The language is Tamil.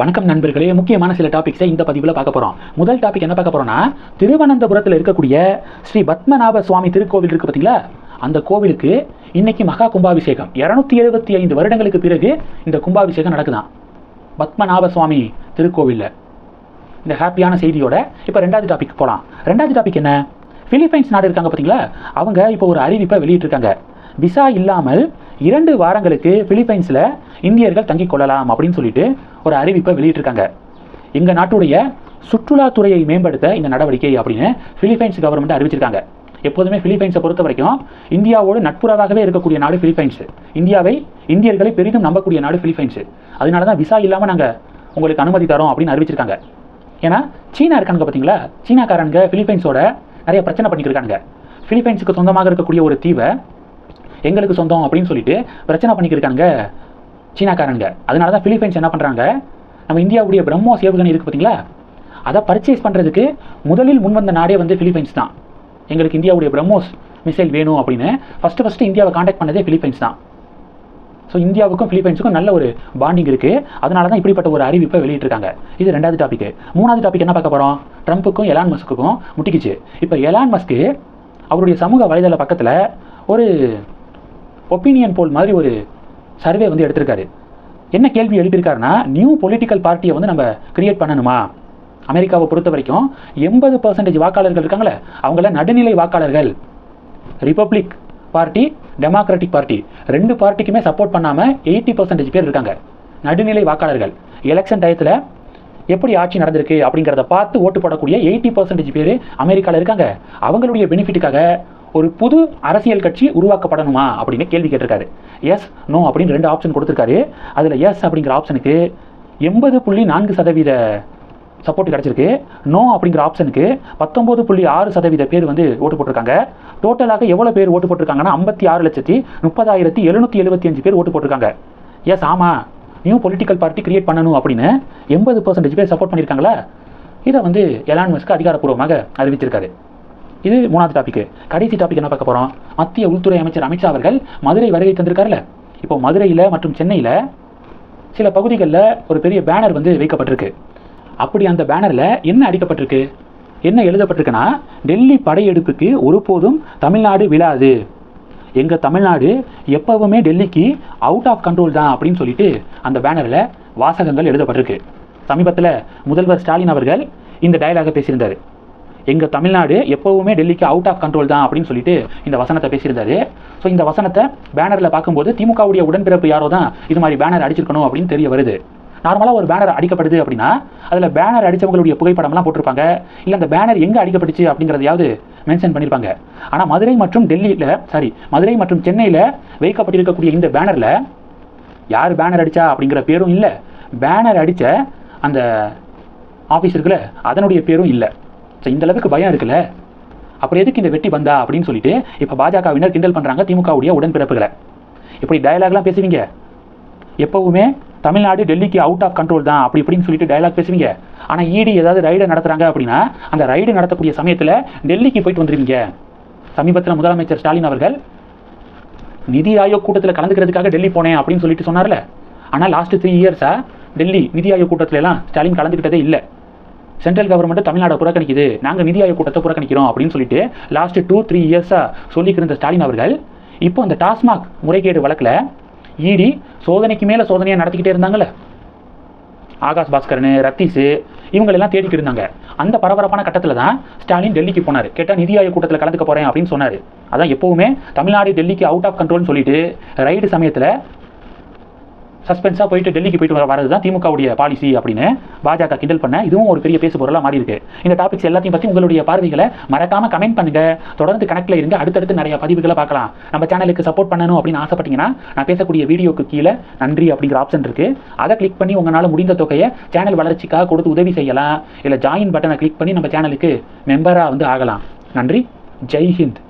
வணக்கம் நண்பர்களே. முக்கியமான சில டாபிக்ஸை இந்த பதிவில் பார்க்க போகிறோம் முதல் டாபிக் என்ன பார்க்க போகிறோம்னா திருவனந்தபுரத்தில் இருக்கக்கூடிய ஸ்ரீ பத்மநாப சுவாமி திருக்கோவில் இருக்குது பார்த்தீங்களா அந்த கோவிலுக்கு இன்னைக்கு மகா கும்பாபிஷேகம். இரநூத்தி எழுபத்தி ஐந்து வருடங்களுக்கு பிறகு இந்த கும்பாபிஷேகம் நடக்குதான். பத்மநாப சுவாமி திருக்கோவிலில். இந்த ஹாப்பியான செய்தியோட இப்போ ரெண்டாவது டாபிக் போகலாம் ரெண்டாவது டாபிக் என்ன? பிலிப்பைன்ஸ் நாடு இருக்காங்க பார்த்தீங்களா அவங்க இப்போ ஒரு அறிவிப்பை வெளியிட்டிருக்காங்க. விசா இல்லாமல் இரண்டு வாரங்களுக்கு பிலிப்பைன்ஸில் இந்தியர்கள் தங்கிக் கொள்ளலாம் அப்படின்னு சொல்லிட்டு ஒரு அறிவிப்பை வெளியிட்டிருக்காங்க. எங்கள் நாட்டுடைய சுற்றுலாத்துறையை மேம்படுத்த இந்த நடவடிக்கை அப்படின்னு பிலிப்பைன்ஸ் கவர்மெண்ட் அறிவிச்சிருக்காங்க. எப்போதுமே பிலிப்பைன்ஸை பொறுத்த வரைக்கும் இந்தியாவோடு நட்புறவாகவே இருக்கக்கூடிய நாடு பிலிப்பைன்ஸ். இந்தியாவை இந்தியர்களை பெரிதும் நம்பக்கூடிய நாடு பிலிப்பைன்ஸ். அதனால தான் விசா இல்லாமல் நாங்கள் உங்களுக்கு அனுமதி தரோம் அப்படின்னு அறிவிச்சிருக்காங்க. ஏன்னா சீனா இருக்கானுங்க பார்த்தீங்களா சீனாக்காரனுங்க பிலிப்பைன்ஸோட நிறைய பிரச்சனை பண்ணிட்டு இருக்கானுங்க பிலிப்பைன்ஸுக்கு சொந்தமாக இருக்கக்கூடிய ஒரு தீவை எங்களுக்கு சொந்தம் அப்படின்னு சொல்லிட்டு பிரச்சனை பண்ணிக்கிருக்காங்க சீனாக்காரனுங்க அதனால தான் பிலிப்பைன்ஸ் என்ன பண்ணுறாங்க நம்ம இந்தியாவுடைய பிரம்மோஸ் ஏவுகணை இருக்குது பார்த்தீங்களா அதை பர்ச்சேஸ் பண்ணுறதுக்கு முதலில் முன் வந்த நாடே வந்து பிலிப்பைன்ஸ் தான். எங்களுக்கு இந்தியாவுடைய பிரம்மோஸ் மிசைல் வேணும் அப்படின்னு. ஃபஸ்ட்டு ஃபஸ்ட்டு இந்தியாவை காண்டாக்ட் பண்ணதே பிலிப்பைன்ஸ் தான். ஸோ இந்தியாவுக்கும் பிலிப்பைன்ஸுக்கும் நல்ல ஒரு பாண்டிங் இருக்குது அதனால தான் இப்படிப்பட்ட ஒரு அறிவிப்பை வெளியிட்டிருக்காங்க. இது ரெண்டாவது டாபிக் மூணாவது டாபிக் என்ன பார்க்க போகிறோம் ட்ரம்ப்புக்கும் எலான் மஸ்க்குக்கும் முட்டிக்கிச்சு. இப்போ எலான் மஸ்க்கு அவருடைய சமூக வலைதள பக்கத்தில் ஒரு ஒப்பீனியன் போல் மாதிரி ஒரு சர்வே வந்து எடுத்திருக்காரு. என்ன கேள்வி எழுப்பியிருக்காருன்னா நியூ பொலிட்டிக்கல் பார்ட்டியை வந்து நம்ம கிரியேட் பண்ணணுமா? அமெரிக்காவை பொறுத்த வரைக்கும் எண்பது பர்சன்டேஜ் வாக்காளர்கள் இருக்காங்களே அவங்கள நடுநிலை வாக்காளர்கள். ரிப்பப்ளிக் பார்ட்டி டெமோக்ராட்டிக் பார்ட்டி ரெண்டு பார்ட்டிக்குமே சப்போர்ட் பண்ணாமல் எயிட்டி பர்சன்டேஜ் பேர் இருக்காங்க நடுநிலை வாக்காளர்கள். எலெக்ஷன் டயத்தில் எப்படி ஆட்சி நடந்திருக்கு அப்படிங்கிறத பார்த்து ஓட்டு போடக்கூடிய எயிட்டி பர்சன்டேஜ் பேர் அமெரிக்காவில் இருக்காங்க. அவங்களுடைய பெனிஃபிட்டுக்காக ஒரு புது அரசியல் கட்சி உருவாக்கப்படணுமா அப்படின்னு கேள்வி கேட்டிருக்காரு. எஸ் நோ அப்படின்னு ரெண்டு ஆப்ஷன் கொடுத்துருக்காரு. அதில் எஸ் அப்படிங்கிற ஆப்ஷனுக்கு எண்பது புள்ளி நான்கு சதவீத சப்போர்ட் கிடச்சிருக்கு. நோ அப்படிங்கிற ஆப்ஷனுக்கு பத்தொம்போது புள்ளி ஆறு சதவீத பேர் வந்து ஓட்டு போட்டிருக்காங்க. டோட்டலாக எவ்வளோ பேர் ஓட்டு போட்டிருக்காங்கன்னா ஐம்பத்தி ஆறு லட்சத்தி முப்பதாயிரத்தி எழுநூற்றி எழுபத்தி அஞ்சு பேர் ஓட்டு போட்டிருக்காங்க. எஸ் ஆமாம் நியூ பொலிட்டிக்கல் பார்ட்டி கிரியேட் பண்ணணும் அப்படின்னு எண்பது பர்சன்டேஜ் பேர் சப்போர்ட் பண்ணியிருக்காங்களா? இதை வந்து எலான் மஸ்க்கு அதிகாரப்பூர்வமாக அறிவிச்சிருக்காரு இது மூணாவது டாபிக் கடைசி டாபிக் என்ன பார்க்க போகிறோம் மத்திய உள்துறை அமைச்சர் அமித்ஷா அவர்கள் மதுரை வருகை தந்திருக்காருல்ல? இப்போ மதுரையில் மற்றும் சென்னையில் சில பகுதிகளில் ஒரு பெரிய பேனர் வந்து வைக்கப்பட்டிருக்கு. அப்படி அந்த பேனரில் என்ன அடிக்கப்பட்டிருக்கு? என்ன எழுதப்பட்டிருக்குன்னா டெல்லி படையெடுப்புக்கு ஒருபோதும் தமிழ்நாடு விழாது. எங்கள் தமிழ்நாடு எப்பவுமே டெல்லிக்கு அவுட் ஆஃப் கண்ட்ரோல் தான் அப்படின்னு சொல்லிட்டு அந்த பேனரில் வாசகங்கள் எழுதப்பட்டிருக்கு. சமீபத்தில் முதல்வர் ஸ்டாலின் அவர்கள் இந்த டயலாக பேசியிருந்தார். எங்கள் தமிழ்நாடு எப்போவுமே டெல்லிக்கு அவுட் ஆஃப் கண்ட்ரோல் தான் அப்படின்னு சொல்லிட்டு இந்த வசனத்தை பேசியிருந்தாரு. ஸோ இந்த வசனத்தை பேனரில் பார்க்கும்போது திமுகவுடைய உடன்பிறப்பு யாரோ தான் இது மாதிரி பேனர் அடிச்சிருக்கணும் அப்படின்னு தெரிய வருது. நார்மலாக ஒரு பேனர் அடிக்கப்படுது அப்படின்னா அதில் பேனர் அடித்தவங்களுடைய புகைப்படம்லாம் போட்டிருப்பாங்க. இல்லை அந்த பேனர் எங்கே அடிக்கப்பட்டுச்சு அப்படிங்கிறதையாவது மென்ஷன் பண்ணியிருப்பாங்க ஆனால் மதுரை மற்றும் டெல்லியில் சாரி மதுரை மற்றும் சென்னையில் வைக்கப்பட்டிருக்கக்கூடிய இந்த பேனரில் யார் பேனர் அடித்தா அப்படிங்கிற பேரும் இல்லை. பேனர் அடித்த அந்த ஆஃபீஸ் இருக்குல்ல அதனுடைய பேரும் இல்லை. ஸோ இந்த அளவுக்கு பயம் இருக்குல்ல? அப்புறம் எதுக்கு இந்த வெட்டி பந்தா அப்படின்னு சொல்லிட்டு இப்போ பாஜகவினர் கிண்டல் பண்ணுறாங்க திமுகவுடைய உடன்பிறப்புகளை. இப்படி டயலாக்லாம் பேசுவீங்க? எப்போவுமே தமிழ்நாடு டெல்லிக்கு அவுட் ஆஃப் கண்ட்ரோல் தான் அப்படி இப்படின்னு சொல்லிட்டு டயலாக் பேசுவீங்க. ஆனால் இடி ஏதாவது ரைடை நடத்துகிறாங்க அப்படின்னா அந்த ரைடு நடத்தக்கூடிய சமயத்தில் டெல்லிக்கு போயிட்டு வந்துருவீங்க. சமீபத்தில் முதலமைச்சர் ஸ்டாலின் அவர்கள் நிதி ஆயோக் கூட்டத்தில் கலந்துக்கிறதுக்காக டெல்லி போனேன் அப்படின்னு சொல்லிட்டு சொன்னார்ல. ஆனால் லாஸ்ட் த்ரீ இயர்ஸாக டெல்லி நிதி ஆயோக் கூட்டத்திலலாம் ஸ்டாலின் கலந்துக்கிட்டதே இல்லை. சென்ட்ரல் கவர்மெண்ட் தமிழ்நாடு புறக்கணிக்குது. நாங்கள் நிதி ஆயோக் கூட்டத்தை புறக்கணிக்கிறோம் அப்படின்னு சொல்லிட்டு லாஸ்ட் டூ த்ரீ இயர்ஸாக சொல்லிக்கிற இந்த ஸ்டாலின் அவர்கள் இப்போ அந்த டாஸ்மாக் முறைகேடு வழக்கில் இடி சோதனைக்கு மேலே சோதனையாக நடத்திக்கிட்டே இருந்தாங்கல்ல? ஆகாஷ் பாஸ்கரனு ரத்தீஸு இவங்களெல்லாம் தேடிக்கிட்டு இருந்தாங்க. அந்த பரபரப்பான கட்டத்தில் தான் ஸ்டாலின் டெல்லிக்கு போனார். கேட்டால் நிதி ஆயோக் கூட்டத்தில் கலந்துக்க போகிறேன் அப்படின்னு சொன்னார். அதான் எப்போவுமே தமிழ்நாடு டெல்லிக்கு அவுட் ஆஃப் கண்ட்ரோல்னு சொல்லிட்டு ரைடு சமயத்தில் சஸ்பென்ஸாக போயிட்டு டெல்லிக்கு போயிட்டு வர வரது தான் திமுகவுடைய பாலிசி அப்படின்னு பாஜக கிண்டல் பண்ண இதுவும் ஒரு பெரிய பேசு பொருளாக மாறி இருக்கு இந்த டாபிக்ஸ் எல்லாத்தையும் பற்றி உங்களுடைய பார்வைகளை மறக்காம கமெண்ட் பண்ணுங்க. தொடர்ந்து கணக்கில் இருங்க. அடுத்தடுத்து நிறைய பதிவுகளை பார்க்கலாம். நம்ம சேனலுக்கு சப்போர்ட் பண்ணணும் அப்படின்னு ஆசைப்பட்டீங்கன்னா நான் பேசக்கூடிய வீடியோக்கு கீழே நன்றி அப்படிங்கிற ஆப்ஷன் இருக்கு. அதை கிளிக் பண்ணி உங்களால் முடிந்த தொகையை சேனல் வளர்ச்சிக்காக கொடுத்து உதவி செய்யலாம். இல்லை ஜாயின் பட்டனை கிளிக் பண்ணி நம்ம சேனலுக்கு மெம்பராக வந்து ஆகலாம். நன்றி. ஜெய் ஹிந்த்.